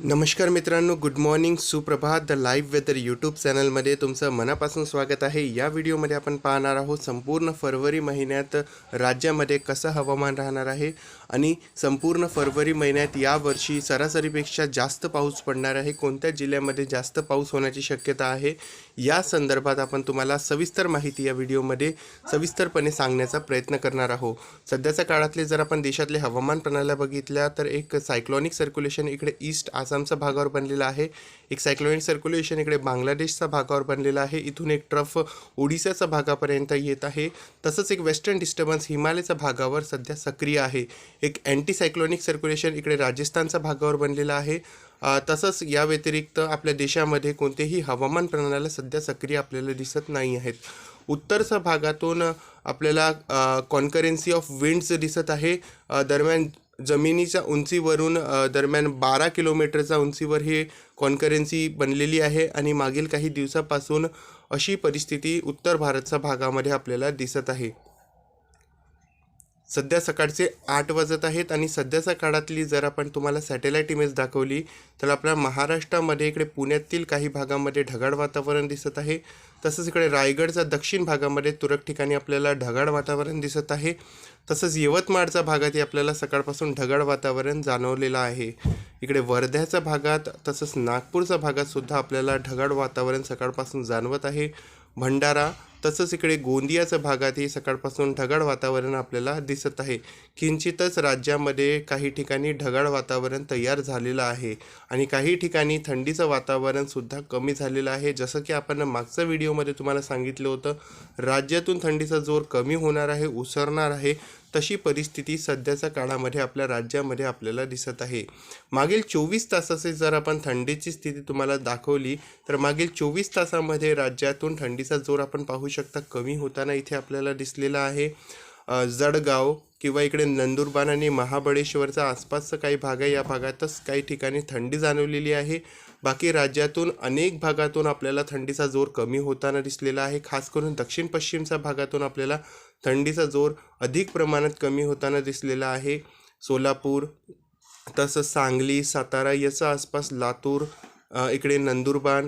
नमस्कार मित्रांनो good morning सुप्रभात द लाईव्ह वेदर यूट्यूब चॅनलमध्ये तुमचं मनापासून स्वागत आहे. या व्हिडिओमध्ये आपण पाहणार आहोत संपूर्ण फरवरी महिन्यात राज्यामध्ये कसं हवामान राहणार आहे आणि संपूर्ण फरवरी महिन्यात यावर्षी सरासरीपेक्षा जास्त पाऊस पडणार आहे. कोणत्या जिल्ह्यामध्ये जास्त पाऊस होण्याची शक्यता आहे? या संदर्भात आपण तुम्हाला सविस्तर माहिती या व्हिडिओमध्ये सविस्तरपणे सांगण्याचा प्रयत्न करणार आहोत. सध्याच्या काळातले जर आपण देशातले हवामान प्रणाल्या बघितल्या तर एक सायक्लॉनिक सर्क्युलेशन इकडे ईस्ट आसामच्या भागावर बनलेलं आहे. एक सायक्लॉनिक सर्क्युलेशन इकडे बांगलादेशच्या भागावर बनलेलं आहे. इथून एक ट्रफ ओडिशाच्या भागापर्यंत येत आहे. तसंच एक वेस्टर्न डिस्टर्बन्स हिमालयाच्या भागावर सध्या सक्रिय आहे. एक अँटी सायक्लॉनिक सर्क्युलेशन इकडे राजस्थानच्या भागावर बनलेलं आहे. तसंच या व्यतिरिक्त आपल्या देशामध्ये कोणतेही हवामान प्रणाल्या सध्या सक्रिय आपल्याला दिसत नाही आहेत. उत्तरच्या भागातून आपल्याला कॉन्करन्सी ऑफ विंड्स दिसत आहे. दरम्यान जमिनीच्या उंचीवरून दरम्यान बारा किलोमीटरच्या उंचीवर हे कॉन्करन्सी बनलेली आहे आणि मागील काही दिवसापासून अशी परिस्थिती उत्तर भारतच्या भागामध्ये आपल्याला दिसत आहे. सध्या सकाळचे आठ वाजत आहेत आणि सध्याच्या काळातली जर आपण तुम्हाला सॅटेलाईट इमेज दाखवली तर आपल्या महाराष्ट्रामध्ये इकडे पुण्यातील काही भागामध्ये ढगाळ वातावरण दिसत आहे. तसंच इकडे रायगडच्या दक्षिण भागामध्ये तुरळक ठिकाणी आपल्याला ढगाळ वातावरण दिसत आहे. तसंच यवतमाळच्या भागातही आपल्याला सकाळपासून ढगाळ वातावरण जाणवलेलं आहे. इकडे वर्ध्याच्या भागात तसंच नागपूरच्या भागातसुद्धा आपल्याला ढगाळ वातावरण सकाळपासून जाणवत आहे. भंडारा तसंच इकडे गोंदियाच्या भागातही सकाळपासून ढगाळ वातावरण आपल्याला दिसत आहे. किंचितच राज्यामध्ये काही ठिकाणी ढगाळ वातावरण तयार झालेलं आहे आणि काही ठिकाणी थंडीचं वातावरणसुद्धा कमी झालेलं आहे. जसं की आपण मागच्या व्हिडिओमध्ये तुम्हाला सांगितलं होतं राज्यातून थंडीचा जोर कमी होणार आहे उसरणार आहे. तशी परिस्थिती सध्याच्या काळामध्ये आपल्या राज्यामध्ये आपल्याला दिसत आहे. मागील चोवीस तासाचे जर आपण थंडीची स्थिती तुम्हाला दाखवली तर मागील चोवीस तासामध्ये राज्यातून थंडीचा जोर आपण पाहू शकता कमी होताना इथे आपल्याला दिसलेला आहे. जडगाव जळगाव किंवा इकडे नंदुरबार आणि महाबळेश्वरचा आसपासचा काही भाग आहे. या भागातच काही ठिकाणी थंडी जाणवलेली आहे. बाकी राज्यातून अनेक भागातून आपल्याला थंडीचा जोर कमी होताना दिसलेला आहे. खास करून दक्षिण पश्चिमच्या भागातून आपल्याला थंडीचा जोर अधिक प्रमाणात कमी होताना दिसलेला आहे. सोलापूर तसंच सांगली सातारा याचा आसपास लातूर इकडे नंदुरबार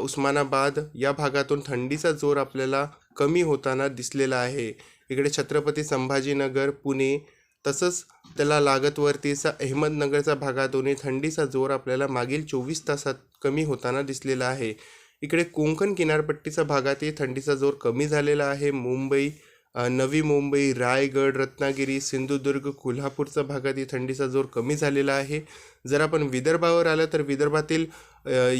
उस्मानाबाद या भागातून थंडीचा जोर आपल्याला कमी होताना दिसलेला आहे. इकडे छत्रपती संभाजीनगर पुणे तसंच त्याला लागतवरतीचा अहमदनगरच्या भागातूनही थंडीचा जोर आपल्याला मागील चोवीस तासात कमी होताना दिसलेला आहे. इकडे कोंकण किनारपट्टीच्या भागातही थंडीचा जोर कमी झालेला आहे. मुंबई नवी मुंबई रायगड रत्नागिरी सिंधुदुर्ग कोल्हापूरच्या भागातही थंडीचा जोर कमी झालेला आहे. जर आपण विदर्भावर आलं तर विदर्भातील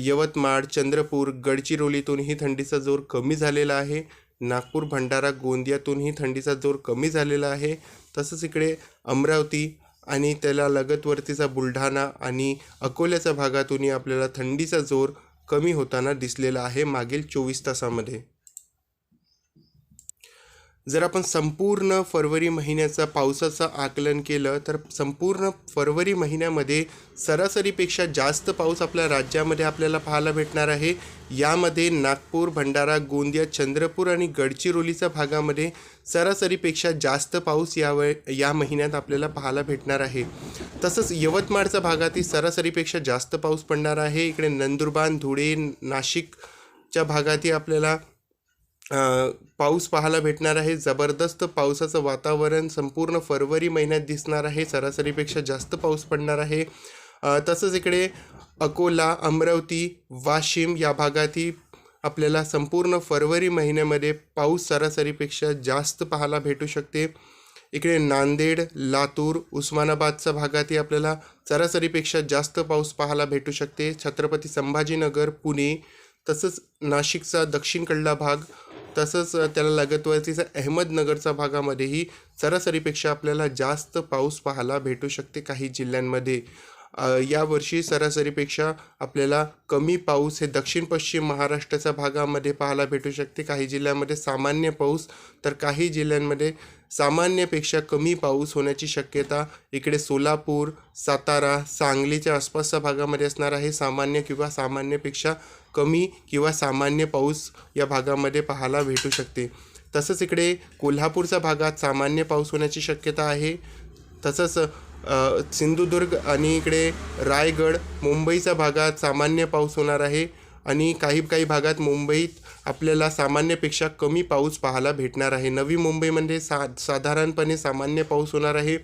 यवतमाळ चंद्रपूर गडचिरोलीतूनही थंडीचा जोर कमी झालेला आहे. नागपूर भंडारा गोंदियातूनही थंडीचा जोर कमी झालेला आहे. तसंच इकडे अमरावती आणि त्याला लगतवरतीचा बुलढाणा आणि अकोल्याच्या भागातूनही आपल्याला थंडीचा जोर कमी होताना दिसलेला आहे मागील चोवीस तासामध्ये. जर आपण संपूर्ण फरवरी महिन्याचा पावसाचं आकलन केलं तर संपूर्ण फरवरी महिन्यामध्ये सरासरीपेक्षा जास्त पाऊस आपल्या राज्यामध्ये आपल्याला पाहायला भेटणार आहे. यामध्ये नागपूर भंडारा गोंदिया चंद्रपूर आणि गडचिरोलीच्या भागामध्ये सरासरीपेक्षा जास्त पाऊस या वे या महिन्यात आपल्याला पाहायला भेटणार आहे. तसंच यवतमाळच्या भागातही सरासरीपेक्षा जास्त पाऊस पडणार आहे. इकडे नंदुरबार धुळे नाशिकच्या भागातही आपल्याला पाऊस पाहायला भेटणार आहे. जबरदस्त पावसाचं वातावरण संपूर्ण फरवरी महिन्यात दिसणार आहे. सरासरीपेक्षा जास्त पाऊस पडणार आहे. तसंच इकडे अकोला अमरावती वाशिम या भागातही आपल्याला संपूर्ण फरवरी महिन्यामध्ये पाऊस सरासरीपेक्षा जास्त पाहायला भेटू शकते. इकडे नांदेड लातूर उस्मानाबादच्या भागातही आपल्याला सरासरीपेक्षा जास्त पाऊस पाहायला भेटू शकते. छत्रपती संभाजीनगर पुणे तसंच नाशिकचा दक्षिणकडला भाग तसंच त्याला लगतवरतीचा अहमदनगरच्या भागामध्येही सरासरीपेक्षा आपल्याला जास्त पाऊस पाहायला भेटू शकते काही जिल्ह्यांमध्ये. यावर्षी सरासरीपेक्षा आपल्याला कमी पाऊस हे दक्षिण पश्चिम महाराष्ट्राच्या भागामध्ये पाहायला भेटू शकते. काही जिल्ह्यांमध्ये सामान्य पाऊस तर काही जिल्ह्यांमध्ये सामान्यपेक्षा कमी पाऊस होण्याची शक्यता इकडे सोलापूर सातारा सांगलीच्या आसपासच्या भागामध्ये असणार आहे. सामान्य किंवा सामान्यपेक्षा कमी किंवा सामान्य पाऊस या भागामध्ये पाहायला भेटू शकते. तसंच इकडे कोल्हापूरच्या भागात सामान्य पाऊस होण्याची शक्यता आहे. तसंच सिंधुदुर्ग आणि इकडे रायगड मुंबईच्या भागात सामान्य पाऊस होणार आहे. आणि काही काही भागात मुंबईत आपल्याला सामान्यपेक्षा कमी पाऊस पाहायला भेटणार आहे. नवी मुंबईमध्ये सा साधारणपणे सामान्य पाऊस होणार आहे.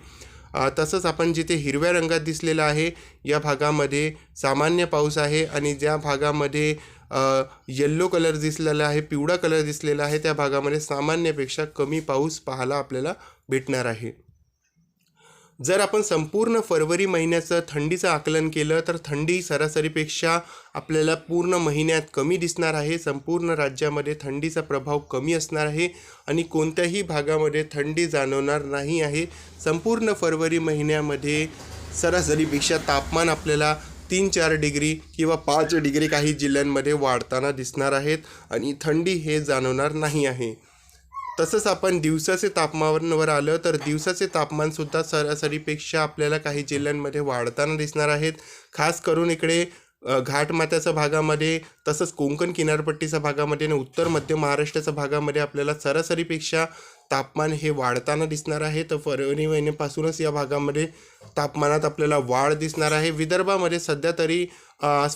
तसंच आपण जिथे हिरव्या रंगात दिसलेलं आहे या भागामध्ये सामान्य पाऊस आहे आणि ज्या भागामध्ये येल्लो कलर दिसलेला आहे पिवळा कलर दिसलेला आहे त्या भागामध्ये सामान्यपेक्षा कमी पाऊस पाहायला आपल्याला भेटणार आहे. जर आपण संपूर्ण फरवरी महिन्याचं थंडीचं आकलन केलं तर थंडी सरासरीपेक्षा आपल्याला पूर्ण महिन्यात कमी दिसणार आहे. संपूर्ण राज्यामध्ये थंडीचा प्रभाव कमी असणार आहे आणि कोणत्याही भागामध्ये थंडी जाणवणार नाही आहे. संपूर्ण फरवरी महिन्यामध्ये सरासरीपेक्षा तापमान आपल्याला तीन चार डिग्री किंवा पाच डिग्री काही जिल्ह्यांमध्ये वाढताना दिसणार आहेत आणि थंडी हे जाणवणार नाही आहे. तसंच आपण दिवसाचे तापमानावर आलं तर दिवसाचे तापमानसुद्धा सरासरीपेक्षा आपल्याला काही जिल्ह्यांमध्ये वाढताना दिसणार आहेत. खास करून इकडे घाटमाथ्याच्या भागामध्ये तसंच कोकण किनारपट्टीच्या भागामध्ये आणि उत्तर मध्य महाराष्ट्राच्या भागामध्ये आपल्याला सरासरीपेक्षा तापमान हे वाढताना दिसणार आहे. तर फरवरी महिन्यापासूनच या भागामध्ये तापमानात आपल्याला वाढ दिसणार आहे. विदर्भामध्ये सध्या तरी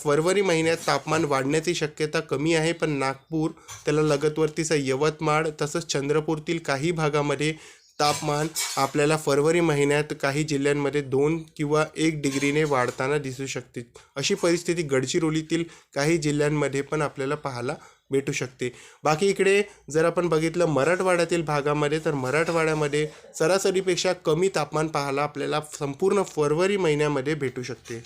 फरवरी महिन्यात तापमान वाढण्याची शक्यता कमी आहे पण नागपूर त्याला लगतवरतीचा यवतमाळ तसंच चंद्रपूरतील काही भागामध्ये तापमान आपल्याला फरवरी महिन्यात काही जिल्ह्यांमध्ये दोन किंवा एक डिग्रीने वाढताना दिसू शकते. अशी परिस्थिती गडचिरोलीतील काही जिल्ह्यांमध्ये पण आपल्याला पाहायला भेटू शकते. बाकी इकडे जर आपण बघितलं मराठवाड्यातील भागामध्ये तर मराठवाड्यामध्ये सरासरीपेक्षा कमी तापमान पाहायला आपल्याला संपूर्ण फरवरी महिन्यामध्ये भेटू शकते.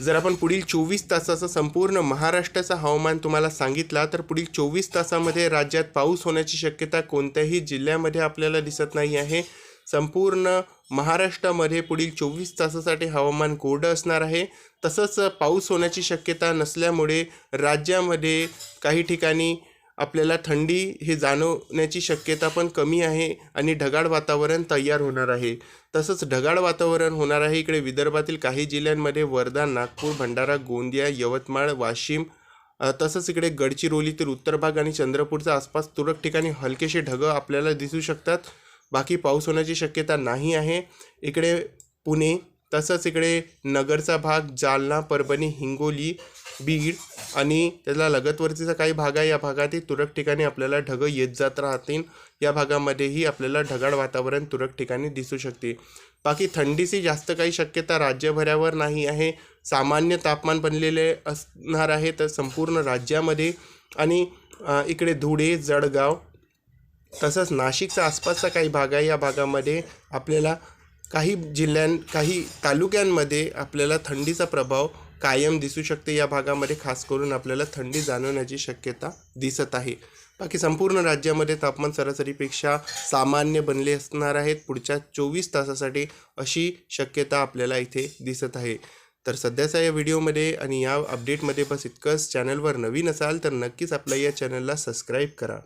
जर आपण पुढील चोवीस तासाचं संपूर्ण महाराष्ट्राचं हवामान तुम्हाला सांगितला तर पुढील चोवीस तासामध्ये राज्यात पाऊस होण्याची शक्यता कोणत्याही जिल्ह्यामध्ये आपल्याला दिसत नाही आहे. संपूर्ण महाराष्ट्रामध्ये पुढील चोवीस तासासाठी हवामान कोरडं असणार आहे. तसंच पाऊस होण्याची शक्यता नसल्यामुळे राज्यामध्ये काही ठिकाणी आपल्याला थंडी हे जाणवण्याची शक्यता पण कमी आहे आणि ढगाळ वातावरण तयार होणार आहे. तसंच ढगाळ वातावरण होणार आहे इकडे विदर्भातील काही जिल्ह्यांमध्ये वर्धा नागपूर भंडारा गोंदिया यवतमाळ वाशिम तसंच इकडे गडचिरोलीतील उत्तर भाग आणि चंद्रपूरच्या आसपास तुरळक ठिकाणी हलकेसे ढगं आपल्याला दिसू शकतात. बाकी पाऊस होण्याची शक्यता नाही आहे. इकडे पुणे तसंच इकडे नगरचा भाग जालना परभणी हिंगोली बीड आणि त्याला लगतवरतीचा काही भाग आहे या भागातही तुरळक ठिकाणी आपल्याला ढगं येत जात राहतील. या भागामध्येही आपल्याला ढगाळ वातावरण तुरळक ठिकाणी दिसू शकते. बाकी थंडीची जास्त काही शक्यता राज्यभरावर नाही आहे. सामान्य तापमान बनलेले असणार आहे तर संपूर्ण राज्यामध्ये आणि इकडे धुळे जळगाव तसंच नाशिकचा आसपासचा काही भाग आहे. या भागामध्ये आपल्याला काही जिल्ह्यां काही तालुक्यांमध्ये आपल्याला थंडीचा प्रभाव कायम दिसू शकते या भागामध्ये खास करून आपल्याला थंडी जाणवण्याची शक्यता दिसत आहे. बाकी संपूर्ण राज्यामध्ये तापमान सरासरीपेक्षा सामान्य बनले असणार आहेत पुढच्या चोवीस तासासाठी अशी शक्यता आपल्याला इथे दिसत आहे. तर सध्याचा या व्हिडिओमध्ये आणि या अपडेटमध्ये बस इतकंच. चॅनलवर नवीन असाल तर नक्कीच आपल्या या चॅनलला सबस्क्राईब करा.